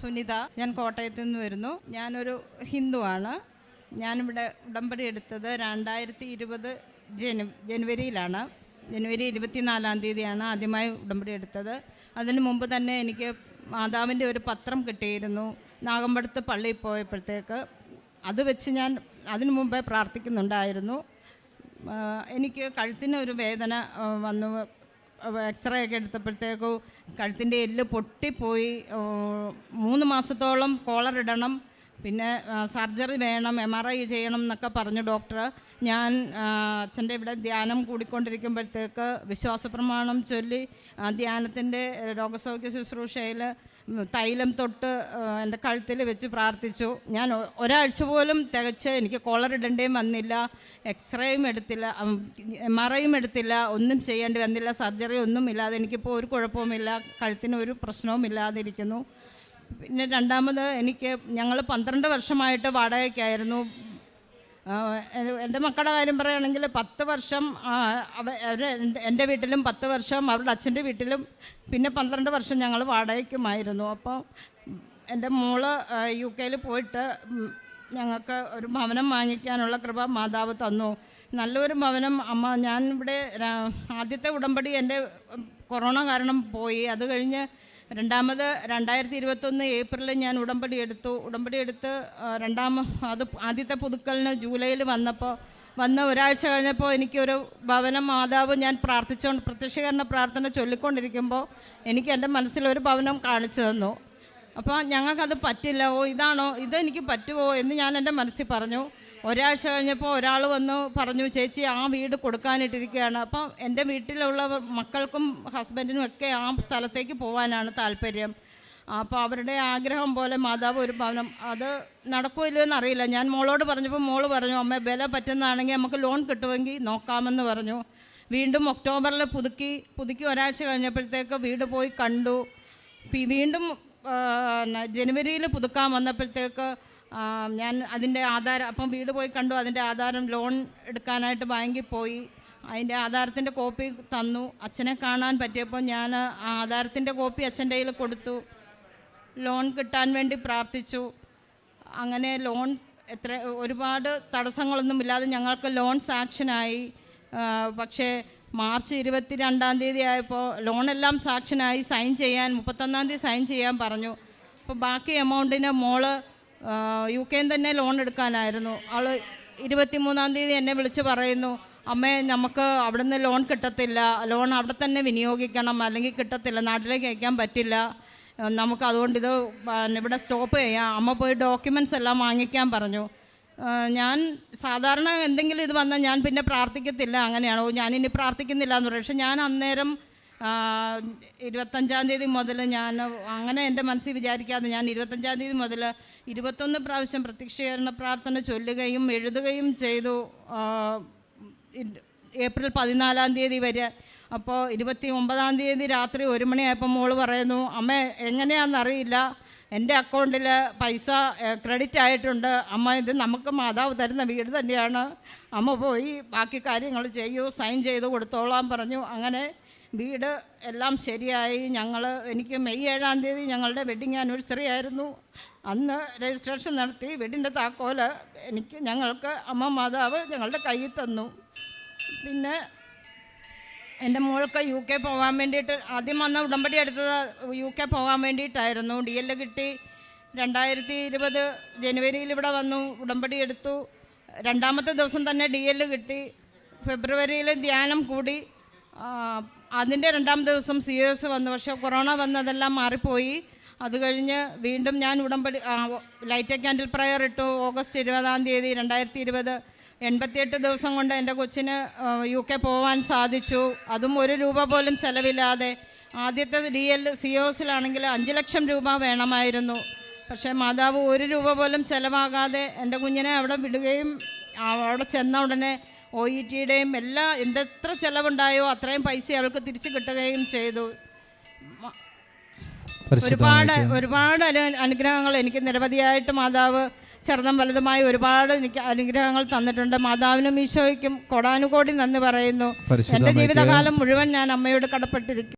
സുനിത ഞാൻ കോട്ടയത്തു നിന്ന് വരുന്നു. ഞാനൊരു ഹിന്ദുവാണ്. ഞാനിവിടെ ഉടമ്പടി എടുത്തത് രണ്ടായിരത്തി ഇരുപത് ജനു ജനുവരിയിലാണ്. ജനുവരി ഇരുപത്തിനാലാം തീയതിയാണ് ആദ്യമായി ഉടമ്പടി എടുത്തത്. അതിന് മുമ്പ് തന്നെ എനിക്ക് മാതാവിന്റെ ഒരു പത്രം കിട്ടിയിരുന്നു നാഗമ്പടത്ത് പള്ളിയിൽ പോയപ്പോഴത്തേക്ക്. അത് വെച്ച് ഞാൻ അതിനു മുമ്പേ പ്രാർത്ഥിക്കുന്നുണ്ടായിരുന്നു. എനിക്ക് കഴുത്തിന് ഒരു വേദന വന്നു എക്സ്റേ ഒക്കെ എടുത്തപ്പോഴത്തേക്കും കഴുത്തിന്റെ എല്ല് പൊട്ടിപ്പോയി. മൂന്ന് മാസത്തോളം കോളർ ഇടണം. പിന്നെ സർജറി വേണം എം ആർ ഐ ചെയ്യണം എന്നൊക്കെ പറഞ്ഞു ഡോക്ടർ ഞാൻ അച്ഛന്റെ ഇവിടെ ധ്യാനം കൂടിക്കൊണ്ടിരിക്കുമ്പോഴത്തേക്ക് വിശ്വാസപ്രമാണം ചൊല്ലി ധ്യാനത്തിന്റെ രോഗസൗഖ്യ ശുശ്രൂഷയിൽ തൈലം തൊട്ട് എന്റെ കഴുത്തിൽ വെച്ച് പ്രാർത്ഥിച്ചു. ഞാൻ ഒരാഴ്ച പോലും തികച്ച് എനിക്ക് കോളർ ഇടേണ്ടേയും വന്നില്ല എക്സ്റേയും എടുത്തില്ല എം ആർ ഐയും എടുത്തില്ല ഒന്നും ചെയ്യേണ്ടി വന്നില്ല സർജറി ഒന്നും ഇല്ലാതെ എനിക്കിപ്പോൾ ഒരു കുഴപ്പവുമില്ല കഴുത്തിന് ഒരു പ്രശ്നവും ഇല്ലാതിരിക്കുന്നു. പിന്നെ രണ്ടാമത് എനിക്ക് ഞങ്ങൾ പന്ത്രണ്ട് വർഷമായിട്ട് വാടകയ്ക്കായിരുന്നു. എന്റെ മക്കളുടെ കാര്യം പറയുകയാണെങ്കിൽ പത്ത് വർഷം അവർ എന്റെ- വീട്ടിലും പത്ത് വർഷം അവരുടെ അച്ഛന്റെ വീട്ടിലും പിന്നെ പന്ത്രണ്ട് വർഷം ഞങ്ങൾ വാടകയ്ക്കുമായിരുന്നു. അപ്പോൾ എന്റെ മോൾ യു കെയിൽ പോയിട്ട് ഞങ്ങൾക്ക് ഒരു ഭവനം വാങ്ങിക്കാനുള്ള കൃപ മാതാവ് തന്നു. നല്ലൊരു ഭവനം. അമ്മ ഞാൻ ഇവിടെ ആദ്യത്തെ ഉടമ്പടി എന്റെ കൊറോണ കാരണം പോയി. അത് കഴിഞ്ഞ് രണ്ടാമത് രണ്ടായിരത്തി ഇരുപത്തൊന്ന് ഏപ്രിലിൽ ഞാൻ ഉടമ്പടി എടുത്തു. ഉടമ്പടി എടുത്ത് രണ്ടാമ അത് ആദ്യത്തെ പുതുക്കലിന് ജൂലൈയിൽ വന്നപ്പോൾ വന്ന ഒരാഴ്ച കഴിഞ്ഞപ്പോൾ എനിക്കൊരു ഭവനം മാതാവ് ഞാൻ പ്രാർത്ഥിച്ചുകൊണ്ട് പ്രത്യക്ഷീകരണ പ്രാർത്ഥന ചൊല്ലിക്കൊണ്ടിരിക്കുമ്പോൾ എനിക്ക് എന്റെ മനസ്സിലൊരു ഭവനം കാണിച്ചു തന്നു. അപ്പോൾ ഞങ്ങൾക്കത് പറ്റില്ല. ഓ ഇതാണോ? ഇതെനിക്ക് പറ്റുമോ എന്ന് ഞാൻ എന്റെ മനസ്സിൽ പറഞ്ഞു. ഒരാഴ്ച കഴിഞ്ഞപ്പോൾ ഒരാൾ വന്നു പറഞ്ഞു ചേച്ചി ആ വീട് കൊടുക്കാനിട്ടിരിക്കുകയാണ് അപ്പം എന്റെ വീട്ടിലുള്ള മക്കൾക്കും ഹസ്ബൻഡിനും ഒക്കെ ആ സ്ഥലത്തേക്ക് പോകാനാണ് താല്പര്യം. അപ്പോൾ അവരുടെ ആഗ്രഹം പോലെ മാതാവ് ഒരു ഭവനം. അത് നടക്കുമോ ഇല്ലയോ എന്നറിയില്ല. ഞാൻ മോളോട് പറഞ്ഞപ്പോൾ മോൾ പറഞ്ഞു അമ്മ വില പറ്റുന്നതാണെങ്കിൽ നമുക്ക് ലോൺ കിട്ടുമെങ്കിൽ നോക്കാമെന്ന് പറഞ്ഞു. വീണ്ടും ഒക്ടോബറിൽ പുതുക്കി പുതുക്കി ഒരാഴ്ച കഴിഞ്ഞപ്പോഴത്തേക്ക് വീട് പോയി കണ്ടു. വീണ്ടും ജനുവരിയിൽ പുതുക്കാൻ വന്നപ്പോഴത്തേക്ക് ഞാൻ അതിന്റെ ആധാരം അപ്പം വീട് പോയി കണ്ടു അതിന്റെ ആധാരം ലോൺ എടുക്കാനായിട്ട് ബാങ്കിൽ പോയി. അതിന്റെ ആധാരത്തിന്റെ കോപ്പി തന്നു. അച്ഛനെ കാണാൻ പറ്റിയപ്പോൾ ഞാൻ ആധാരത്തിന്റെ കോപ്പി അച്ഛന്റെ കയ്യിൽ കൊടുത്തു. ലോൺ കിട്ടാൻ വേണ്ടി പ്രാർത്ഥിച്ചു. അങ്ങനെ ലോൺ എത്ര ഒരുപാട് തടസ്സങ്ങളൊന്നും ഇല്ലാതെ ഞങ്ങൾക്ക് ലോൺ സാക്ഷനായി പക്ഷേ മാർച്ച് ഇരുപത്തി രണ്ടാം തീയതി ആയപ്പോൾ ലോണെല്ലാം സാക്ഷനായി സൈൻ ചെയ്യാൻ മുപ്പത്തൊന്നാം തീയതി സൈൻ ചെയ്യാൻ പറഞ്ഞു. അപ്പോൾ ബാക്കി എമൗണ്ടിന് മോൾ യു കെയിൽ തന്നെ ലോൺ എടുക്കാനായിരുന്നു. അവൾ ഇരുപത്തി മൂന്നാം തീയതി എന്നെ വിളിച്ച് പറയുന്നു അമ്മേ നമുക്ക് അവിടുന്ന് ലോൺ കിട്ടത്തില്ല. ലോൺ അവിടെ തന്നെ വിനിയോഗിക്കണം. അല്ലെങ്കിൽ കിട്ടത്തില്ല. നാട്ടിലേക്ക് അയക്കാൻ പറ്റില്ല. നമുക്ക് അതുകൊണ്ട് ഇത് ഇവിടെ സ്റ്റോപ്പ് ചെയ്യാം. അമ്മ പോയി ഡോക്യുമെന്റ്സ് എല്ലാം വാങ്ങിക്കാൻ പറഞ്ഞു. ഞാൻ സാധാരണ എന്തെങ്കിലും ഇത് വന്നാൽ ഞാൻ പിന്നെ പ്രാർത്ഥിക്കത്തില്ല. അങ്ങനെയാണോ? ഞാനിനി പ്രാർത്ഥിക്കുന്നില്ല എന്ന് പറയും. പക്ഷെ ഞാൻ അന്നേരം ഇരുപത്തഞ്ചാം തീയതി മുതൽ ഞാൻ അങ്ങനെ എന്റെ മനസ്സിൽ വിചാരിക്കാതെ ഞാൻ ഇരുപത്തഞ്ചാം തീയതി മുതൽ ഇരുപത്തൊന്ന് പ്രാവശ്യം പ്രത്യക്ഷീകരണ പ്രാർത്ഥന ചൊല്ലുകയും എഴുതുകയും ചെയ്തു. ഏപ്രിൽ പതിനാലാം തീയതി വരെ. അപ്പോൾ ഇരുപത്തി ഒമ്പതാം തീയതി രാത്രി ഒരു മണിയായപ്പോൾ മോൾ പറയുന്നു അമ്മ എങ്ങനെയാണെന്നറിയില്ല എന്റെ അക്കൗണ്ടിൽ പൈസ ക്രെഡിറ്റ് ആയിട്ടുണ്ട്. അമ്മ ഇത് നമുക്ക് മാതാവ് തരുന്ന വീട് തന്നെയാണ്. അമ്മ പോയി ബാക്കി കാര്യങ്ങൾ ചെയ്യൂ സൈൻ ചെയ്ത് കൊടുത്തോളാം പറഞ്ഞു. അങ്ങനെ വീട് എല്ലാം ശരിയായി. ഞങ്ങൾ എനിക്ക് മെയ് ഏഴാം തീയതി ഞങ്ങളുടെ വെഡിങ് ആനിവേഴ്സറി ആയിരുന്നു. അന്ന് രജിസ്ട്രേഷൻ നടത്തി. വീടിന്റെ താക്കോൽ എനിക്ക് ഞങ്ങൾക്ക് അമ്മ മാതാവ് ഞങ്ങളുടെ കയ്യിൽ തന്നു. പിന്നെ എന്റെ മോൾക്ക് യു കെ പോകാൻ വേണ്ടിയിട്ട് ആദ്യം വന്ന ഉടമ്പടി എടുത്തത് യു കെ പോകാൻ വേണ്ടിയിട്ടായിരുന്നു. ഡി എൽ കിട്ടി. രണ്ടായിരത്തി ഇരുപത് ജനുവരിയിൽ ഇവിടെ വന്നു ഉടമ്പടി എടുത്തു. രണ്ടാമത്തെ ദിവസം തന്നെ ഡി എൽ കിട്ടി. ഫെബ്രുവരിയിൽ ധ്യാനം കൂടി. അതിന്റെ രണ്ടാം ദിവസം സി എസ് വന്നു. പക്ഷേ കൊറോണ വന്നതെല്ലാം മാറിപ്പോയി. അത് കഴിഞ്ഞ് വീണ്ടും ഞാൻ ഉടമ്പടി ലൈറ്റ് ക്യാൻഡിൽ പ്രയർ ഇട്ടു. ഓഗസ്റ്റ് ഇരുപതാം തീയതി രണ്ടായിരത്തി ഇരുപത് എൺപത്തിയെട്ട് ദിവസം കൊണ്ട് എന്റെ കൊച്ചിന് യു കെ പോകാൻ സാധിച്ചു. അതും ഒരു രൂപ പോലും ചെലവില്ലാതെ. ആദ്യത്തെ ഡി എൽ സി ഒസിലാണെങ്കിൽ അഞ്ച് ലക്ഷം രൂപ വേണമായിരുന്നു. പക്ഷേ മാതാവ് ഒരു രൂപ പോലും ചിലവാകാതെ എന്റെ കുഞ്ഞിനെ അവിടെ വിടുകയും അവിടെ ചെന്ന ഉടനെ ഒ ഇ ടിയുടെയും എല്ലാ എന്തെത്ര ചെലവുണ്ടായോ അത്രയും പൈസ അവൾക്ക് തിരിച്ചു കിട്ടുകയും ചെയ്തു. ഒരുപാട് ഒരുപാട് അനു അനുഗ്രഹങ്ങൾ എനിക്ക് നിരവധിയായിട്ട് മാതാവ് ചെറുതും വലുതുമായി ഒരുപാട് എനിക്ക് അനുഗ്രഹങ്ങൾ തന്നിട്ടുണ്ട്. മാതാവിനും ഈശോയ്ക്കും കൊടാനുകോടി നന്ദി പറയുന്നു. എന്റെ ജീവിതകാലം മുഴുവൻ ഞാൻ അമ്മയോട് കടപ്പെട്ടിരിക്കും